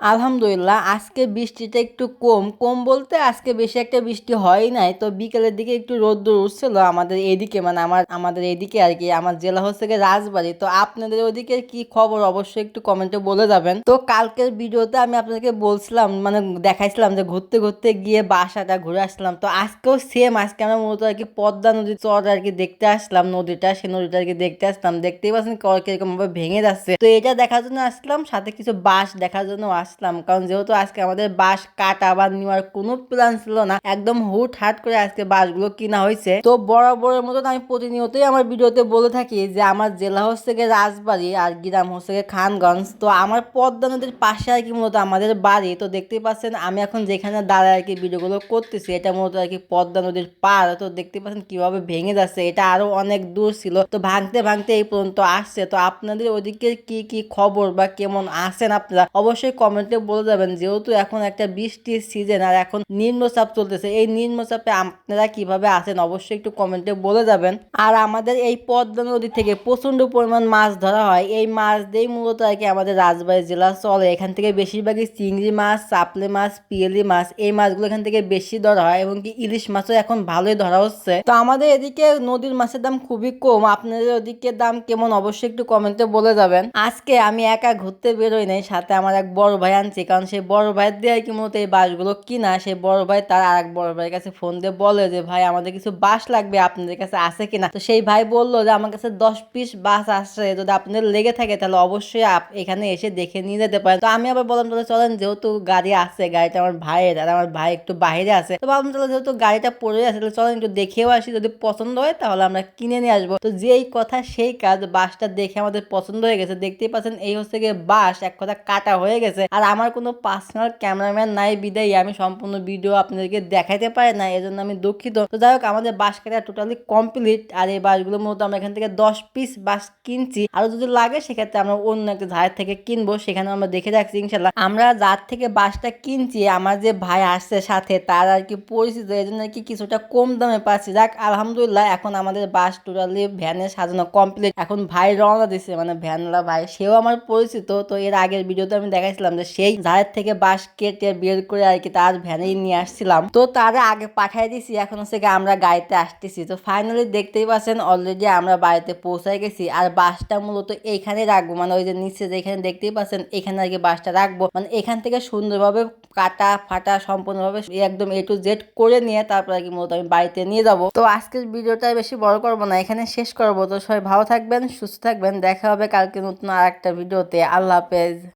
আলহামদুলিল্লাহ, আজকে বৃষ্টিটা একটু কম। কম বলতে আজকে বেশি একটা বৃষ্টি হয় নাই, তো বিকেলের দিকে একটু রোদ্দুর উঠছিল আমাদের এদিকে মানে আমার, আমাদের এদিকে আর কি, আমার জেলা হচ্ছে গিয়ে রাজবাড়ি। তো আপনাদের ওদিকে কি খবর? অবশ্যই একটু কমেন্টে বলে যাবেন। তো কালকের ভিডিওতে আমি আপনাদেরকে বলছিলাম মানে দেখাইছিলাম যে ঘুরতে ঘুরতে গিয়ে বাসাটা ঘুরে আসলাম। তো আজকেও সেম আজকে আমরা মূলত আর কি পদ্মা নদীর চর আর কি দেখতে আসলাম, নদীটা, সে নদীটা আর কি দেখতে আসলাম। দেখতেই পাচ্ছেন কীরকম ভাবে ভেঙে যাচ্ছে। তো এটা দেখার জন্য আসলাম, সাথে কিছু বাস দেখার জন্য আসলাম কারণ যেহেতু আজকে আমাদের বাঁশ কাটা বা নেওয়ার কোনো প্ল্যান ছিল না, একদম হুট হাট করে আজকে বাঁশগুলো কিনা হয়েছে। তো বরাবরের মতন আমি প্রতিনিয়তই আমার ভিডিওতে বলে থাকি যে, আমার জেলা হচ্ছে গিয়ে রাজবাড়ি আর গ্রাম হচ্ছে গিয়ে খানগঞ্জ। তো আমার পদ্মা নদীর পাশে আর কি মূলত আমাদের বাড়ি। তো দেখতেই পাচ্ছেন, আমি এখন যেখানে দাঁড়ায় আর কি ভিডিওগুলো করতেছি, এটা মূলত আর কি পদ্মা নদীর পার তো দেখতে পাচ্ছেন কীভাবে ভেঙে যাচ্ছে, এটা আরও অনেক দূর ছিল। তো ভাঙতে ভাঙতে এই পর্যন্ত আসছে। তো আপনাদের ওদিকে কি কি খবর বা কেমন আছেন আপনারা? অবশ্যই কমেন্টে বলে যাবেন, যেহেতু এখন একটা বৃষ্টির সিজন আর এখন নিম্নচাপ চলতেছে, এই নিম্নচাপে আপনারা কীভাবে আছেন অবশ্যই একটু কমেন্টে বলে যাবেন। আর আমাদের এই পদ্মা নদী থেকে প্রচণ্ড পরিমাণ মাছ ধরা হয়। এই মাছ দিয়েই মূলত আর কি আমাদের রাজবাড়ী জেলা চলে। এখান থেকে বেশিরভাগই চিংড়ি মাছ, চাপলে মাছ, পিয়েলি মাছ, এই মাছগুলো এখান থেকে বেশি ধরা হয় এবং কি ইলিশ মাছও এখন ভালোই ধরা হচ্ছে। তো আমাদের এদিকে নদীর মাছের দাম খুবই কম। আপনাদের ওদিকে দাম কেমন? অবশ্যই একটু কমেন্টে বলে যাবেন। আজকে আমি একা ঘুরতে বেরোই নাই, সাথে আমার এক বড় ভাই আনছি, কারণ সেই বড় ভাইয়ের দিয়ে কি মূলত এই বাসগুলো কিনা, সেই বড় ভাই তার আর এক বড় ভাইয়ের কাছে ফোন দিয়ে বলে যে, ভাই, আমাদের কিছু বাস লাগবে, আপনাদের কাছে আছে কিনা? তো সেই ভাই বলল যে, আমার কাছে দশ পিস বাস আসছে যদি আপনাদের লেগে থাকে, তাহলে অবশ্যই এখানে এসে দেখে নিয়ে যেতে পারেন। তো আমি আবার বললাম, তাহলে চলেন, যেহেতু গাড়ি আছে, গাড়িটা আমার ভাইয়ের, আর আমার ভাই একটু বাইরে আছে। তো ভাবলাম, তাহলে যেহেতু গাড়িটা পড়ে আছে, তাহলে চলেন একটু দেখেও আসি, যদি পছন্দ হয়, তাহলে আমরা কিনে নিয়ে আসব। তো যেই কথা, সেই কাজ বাসটা দেখে আমাদের পছন্দ হয়ে গেছে। দেখতেই পাচ্ছেন, এই হচ্ছে গিয়ে বাস, এক কথা কাটা হয়ে গেছে। আর আমার কোনো পার্সোনাল ক্যামেরাম্যান নাই, বিদায়ী। আমি সম্পূর্ণ ভিডিও আপনাদেরকে দেখাইতে পারি না এজন্য আমি দুঃখিত। তো যাই হোক, আমাদের বাস কাটা টোটালি কমপ্লিট আর এই বাসগুলোর মধ্যে আমরা এখান থেকে দশ পিস বাস কিনছি। আর যদি লাগে, সেক্ষেত্রে আমরা অন্য একটা ধার থেকে কিনবো। সেখানে আমরা দেখে রাখছি ইনশাল্লাহ আমরা যার থেকে বাসটা কিনছি, আমার যে ভাই আসছে সাথে, তার আর কি পরিচিত এই জন্য আর কি কিছুটা কম দামে পাচ্ছি। যাক, আলহামদুলিল্লাহ, এখন আমাদের বাস টোটালি ভ্যানে সাজানো কমপ্লিট এখন ভাই রওনা দিচ্ছে মানে ভ্যানলা ভাই, সেও আমার পরিচিত। তো এর আগের ভিডিওতে আমি দেখাইছিলাম যে সেই ধারের থেকে বাস কেটে বের করে আর কি তার ভ্যানেই নিয়ে আসছিলাম। তো তারা আগে পাঠাই দিছি, এখন হচ্ছে আমরা গাড়িতে আসতেছি। তো ফাইনালি দেখতেই পাচ্ছেন অলরেডি আমরা বাড়িতে পৌঁছায় গেছি। আর বাসটা মূলত এইখানে রাখব মানে ওই যে নিচে যেখানে দেখতেই পাচ্ছেন, এখানে আর কি বাসটা রাখব। মানে এখান থেকে সুন্দরভাবে কাটা ফাটা সম্পূর্ণভাবে একদম এ টু জেড করে নিয়ে তারপর আর কি মূলত আমি বাড়িতে নিয়ে যাব। তো আজকের ভিডিওটা বেশি বড় করব না, এখানে শেষ করব। তো সবাই ভালো থাকবেন, সুস্থ থাকবেন। দেখা হবে কালকে নতুন আর একটা ভিডিওতে। আল্লাহ হাফেজ।